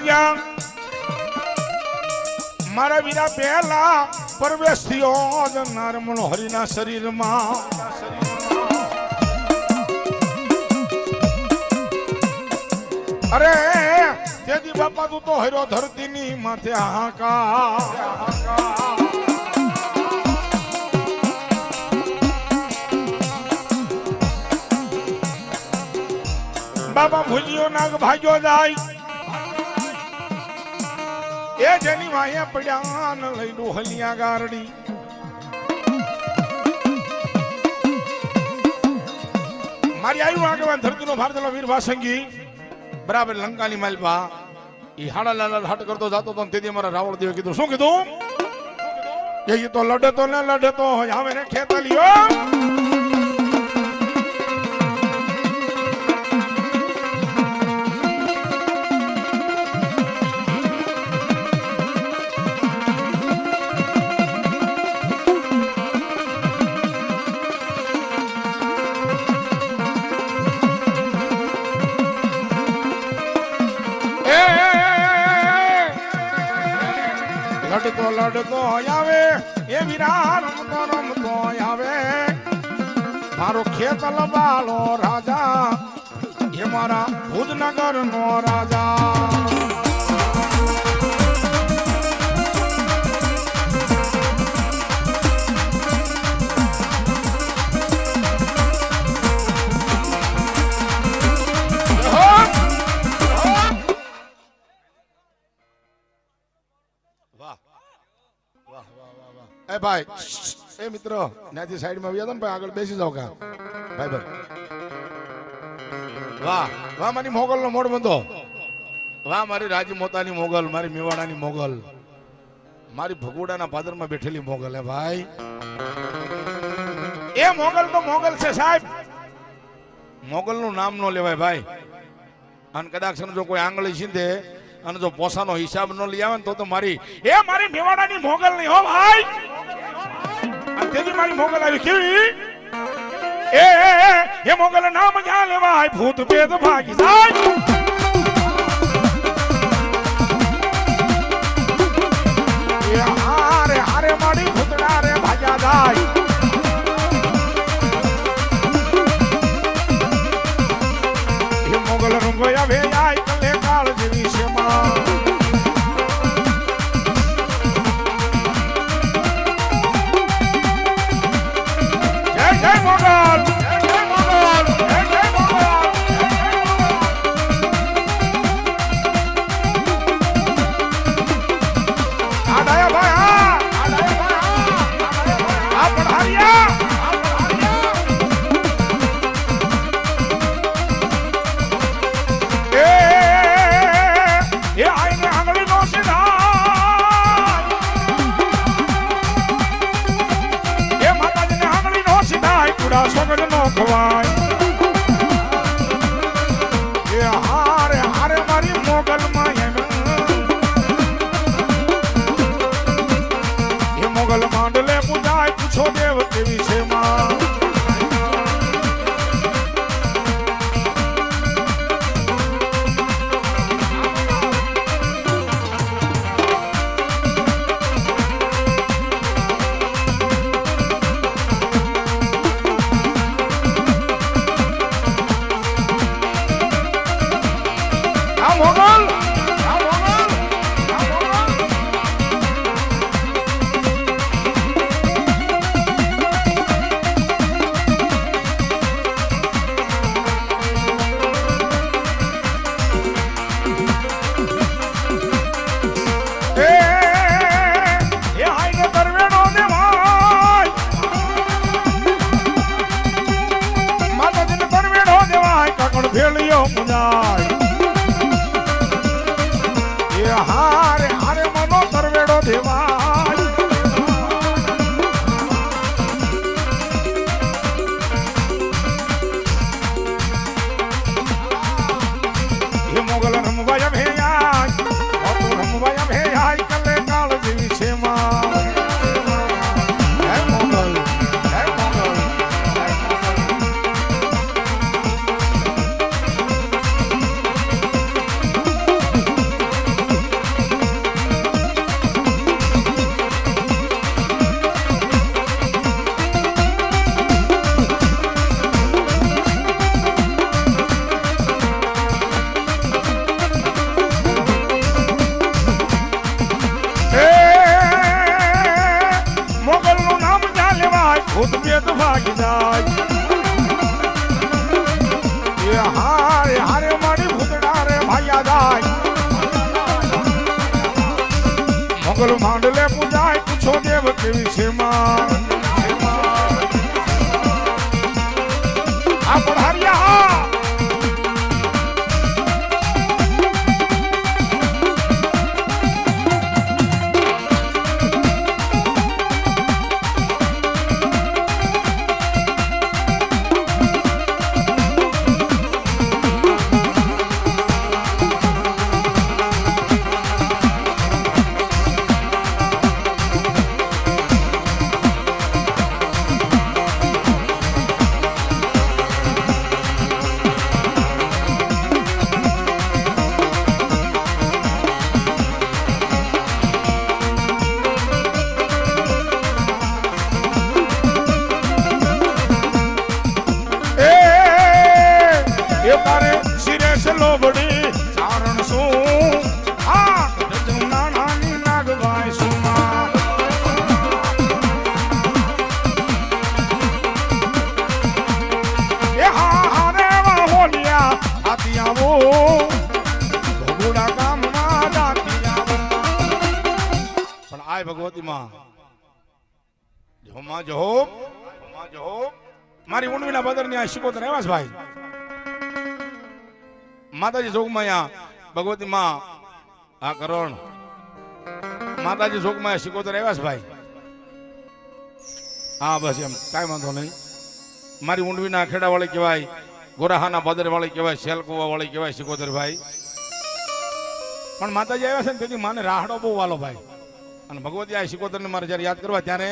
જ્યાં મારા વીરા પહેલા પ્રવેશ થયો જ નારમણ હરિના શરીરમાં. અરે તેથી બાપા તું તો હર્યો ધરતીની માથે હાકા. બાપા ભૂજ્યો નાગ ભાગ્યો જાય. એ જેની વાયા પડ્યા ન લઈ ડોહલિયા ગારડી. મારી આવ્યું આગળ ધરતીનો ભારતનો વીર વાસંગી. બરાબર લંકાની માલપા. એ હાડા લાલા હાટ કરતો જતો તો તેથી અમારા રાવણ દેવે કીધું. શું કીધું? એ તો લડે તો ને લડે તો હવે ખેતલિયો લડતો આવે, એ વીરા રમતો રમતો આવે. મારો ખેત લબાલો રાજા, એ મારા ભુજનગર નો રાજા. એ ભાઈ, એ મિત્રો, ત્યાંથી સાઈડમાં આવ્યા ભાઈ આગળ બેસી જાવ કા. ભાઈ ભાઈ. વાહ વાહ, મારી મોગલ નો મોડ બંધો. વાહ, મારી રાજી મોતાની મોગલ, મારી મેવાડાની મોગલ. મારી ભગોડાના પાદરમાં બેઠેલી મોગલ હે ભાઈ. એ મોગલ તો મોગલ છે, સાહેબ. મોગલ નું નામ નો લેવાય, ભાઈ. અને કદાચ જો કોઈ આંગળી છીંધે અને જો પોસાનો હિસાબ ન લઈ આવે ને તો તો મારી એ મારી મેવાડાની મોગલ નહીં હો, ભાઈ. તેથી મારી મોગલ આવી કેવી? એ એ, મોગલ નામ ક્યાં લેવાય ભૂત ભેદ ભાગી જાય. હારે હારે મારી સીધાય કુડા સોગજ નો ખવાય German. આવો પણ આય ભગવતી માં જોમાં જો મારી ઊંડવીના બદરની આ શિકોતર ભાઈ. માતાજી જોગમાં અહીંયા ભગવતી માં આ કરણ. માતાજી અહીંયા શિકોતર આવ્યા છે ભાઈ. હા, બસ એમ, કાંઈ વાંધો નહીં. મારી ઊંડવીના ખેડા વાળી કહેવાય ગોરાહાના ભદર વાળી કહેવાય, શેલકુવા વાળી કહેવાય શિકોતર ભાઈ પણ માતાજી આવ્યા છે ને તેથી માને રાહડો બહુ વાલો ભાઈ. અને ભગવતી આ શિકોતરને મારે જ્યારે યાદ કરવા, ત્યારે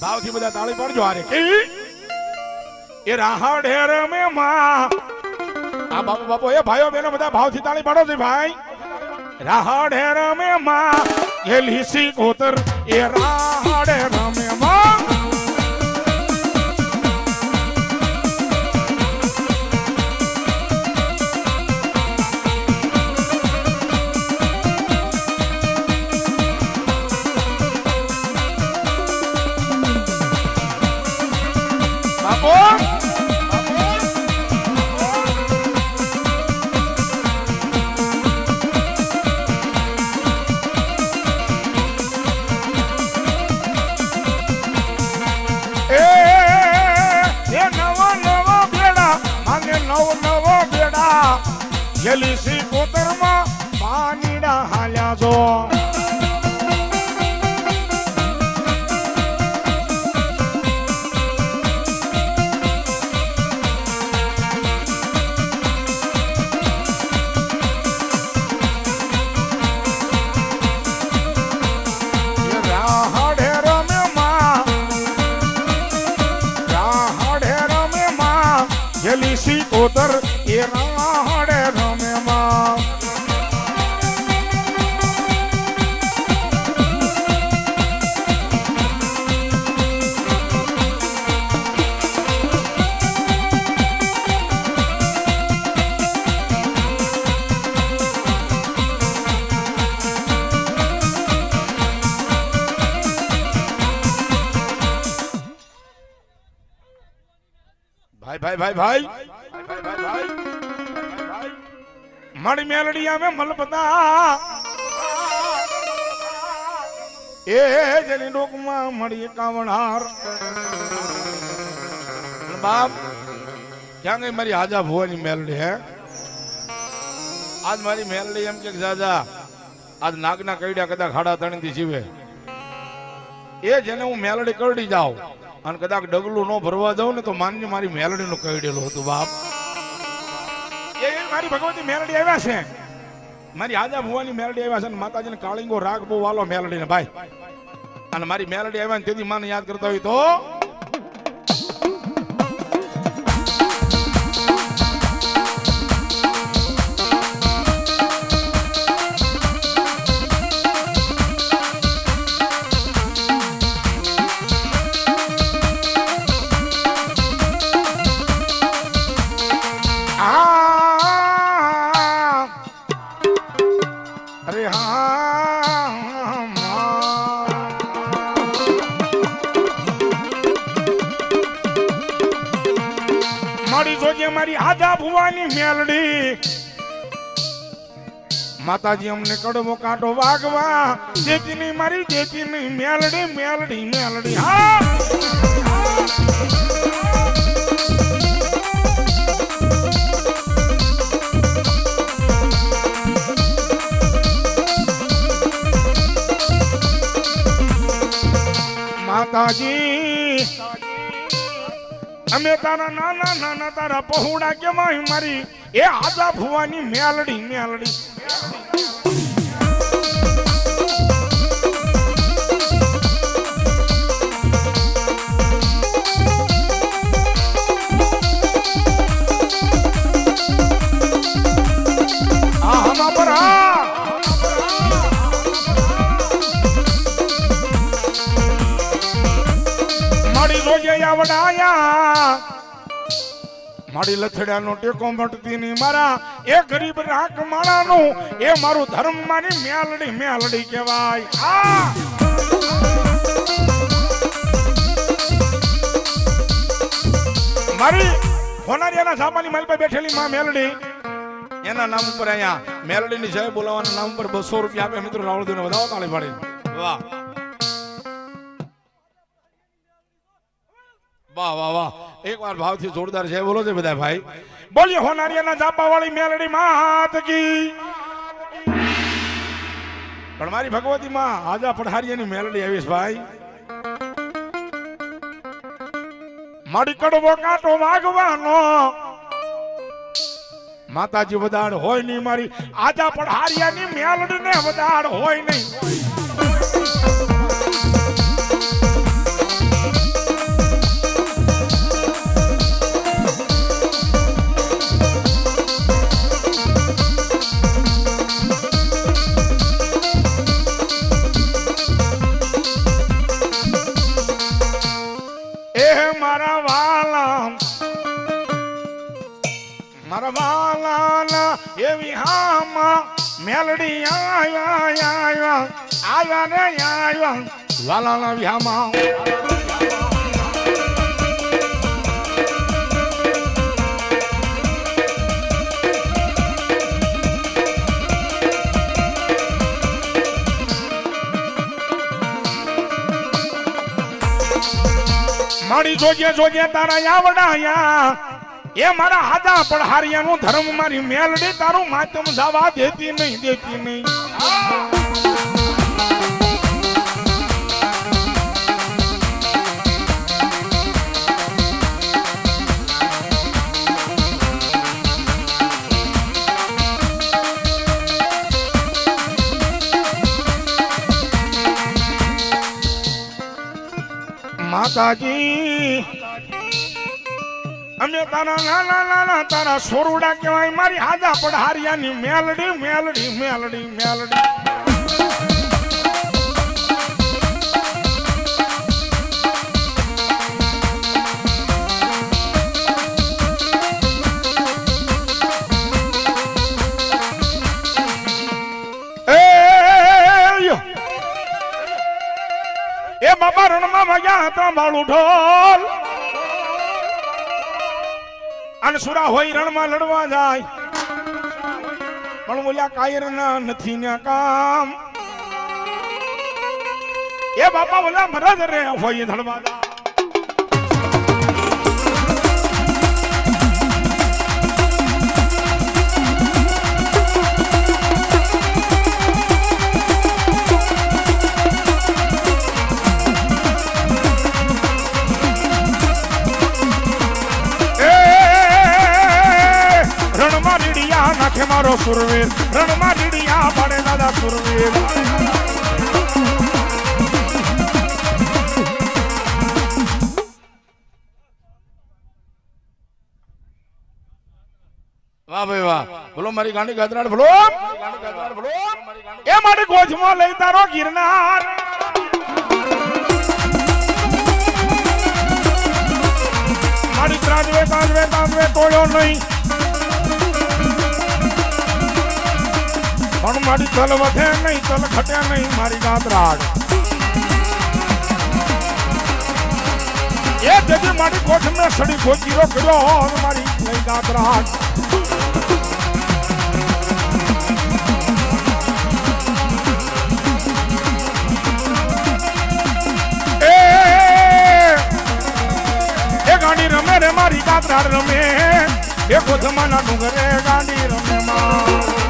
ભાવથી બધા તાળી પાડજો આરે એ હેર મે માં. આ બાપુ બાપુ, એ ભાઈઓ, બેનો બધા ભાવથી તાળી પાડો છે ભાઈ. રાહડે રમે માં એ લીસી કોતર એ રાહડે રમે માં. દેશી કોતણમાં પાનીડા હાલ્યા જો. ભાઈ ભાઈ ભાઈ. મણ મેલડિયા મે મલબતા એ જેની ડોકમાં મળી કાવણહાર બાપ, ક્યાં ગઈ મારી હાજા ભુવાની મેલડી, હે? આજ મારી મેલડી એમ કે જાજા, આજ નાગના કઈડા કદા ખાડા તણીથી જીવે. એ જેને હું મેલડી કરડી જાઉં. અને કદાચ ડગલું ન ભરવા દઉં ને તો માનજે મારી મેલડી નું કઈડેલું હતું બાપ. એ મારી ભગવતી મેલડી આવ્યા છે. મારી આજા ભુવાની મેલડી આવ્યા છે અને માતાજીને કાળિંગો રાગ બહુ વાલો મેલડી ને ભાઈ. અને મારી મેલડી આવ્યા ને તેથી માને યાદ કરતા હોય તો માતાજી અમને કડવો કાંટો વાગવા. જેતીની મારી જેતીની મેલડી મેલડી મેલડી. હા! માતાજી, અમે તારા નાના નાના, તારા પહોળા કેવાય મારી. એ આજા ભુવાની મેલડી મેલડી. રોજે આવડાયા મારી લથડિયાનો ટેકો મટતી ની મારા. એ ગરીબ રાખ માણાનું, એ મારું ધર્મ મારી મેલડી મ્યાલડી કહેવાય. આ મારી હોનારિયાના સામાની માલ પર બેઠેલી માં મેલડી એના નામ ઉપર અહીંયા મેલડીની જય બોલાવવાના નામ ઉપર બસો રૂપિયા આપે. મિત્રો રાવળ દેવને વધાવો તાળી પાડી વાહ. વાહ વાહ વાહ. એક વાર ભાવથી જોરદાર છે. બોલો છે બધા ભાઈ. બોલીએ હોનારિયાના જાપા વાળી મેલડી માત કી. પણ મારી ભગવતી માં આજા પઢારિયાની મેલડી આવીશ ભાઈ. મારી કડવો કાંટો વાગવાનો. માતાજી વધાર હોય નહીં મારી. આજા પઢારિયાની મેલડી ને વધાર હોય નહીં. મેલડી આવ્યા આવ્યા આવ્યા રે આવ્યા વાલાના વ્યામાં. મારી જોજે જોજે તારા આવડાયા. એ મારા હાજા પણ હારિયાનું ધર્મ મારી મેલડી, તારું માતમ જવા દેતી નહીં દેતી નહીં. માતાજી અમે તારા નાના નાના તારા સોરુડા કહેવાય, મારી હાજા હારિયાની મેલડી મેલડી મેલડી મેલડી. એ બાબા રણમાં મજા હતા બાળું ઢોલ અને સુરા હોય રણમાં લડવા જાય. પણ બોલ્યા કાયર ના નથી ને કામ. એ બાપા બોલ્યા મરદ રે હોય ધડવા જાય. સુરવીર. રણમાં રીડિયા પાડે દાદા સુરવીર. વાહ ભાઈ વાહ. બોલો, મારી ગાંડી ગદરાડ બોલો. એ મારી ગોજમાં લઈ તારો ગિરનાર. મારી ત્રાજવે, તાજવે તાજવે તોડ્યો નહીં. પણ મારી ચલ વધે નહીં ચલ ખટે નહીં મારી ગાત રાગ એ દેવી મારી કોઠ મેં સડી ગોચીરો કર્યો મારી નહીં ગાત રાગ ગાંડી રમે રે મારી કાતરા રમે. એ કોથમાં ના ડુંગરે ગાંડી રમે મા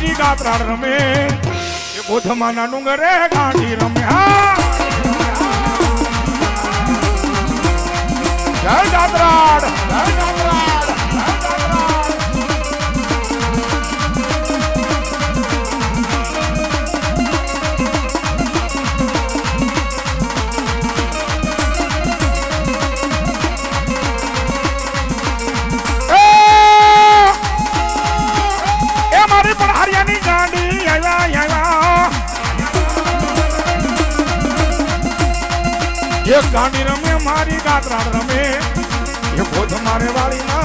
મારી ગાતરા રમે. એ કોથમાના ડુંગરે ગાંડી રમે. હા. જય ગાતરાડ જય ગાત્રાડ ગાત્રાડ રમે એ બોધ મારે વાળી ના